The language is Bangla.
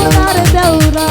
ওনার দেউরা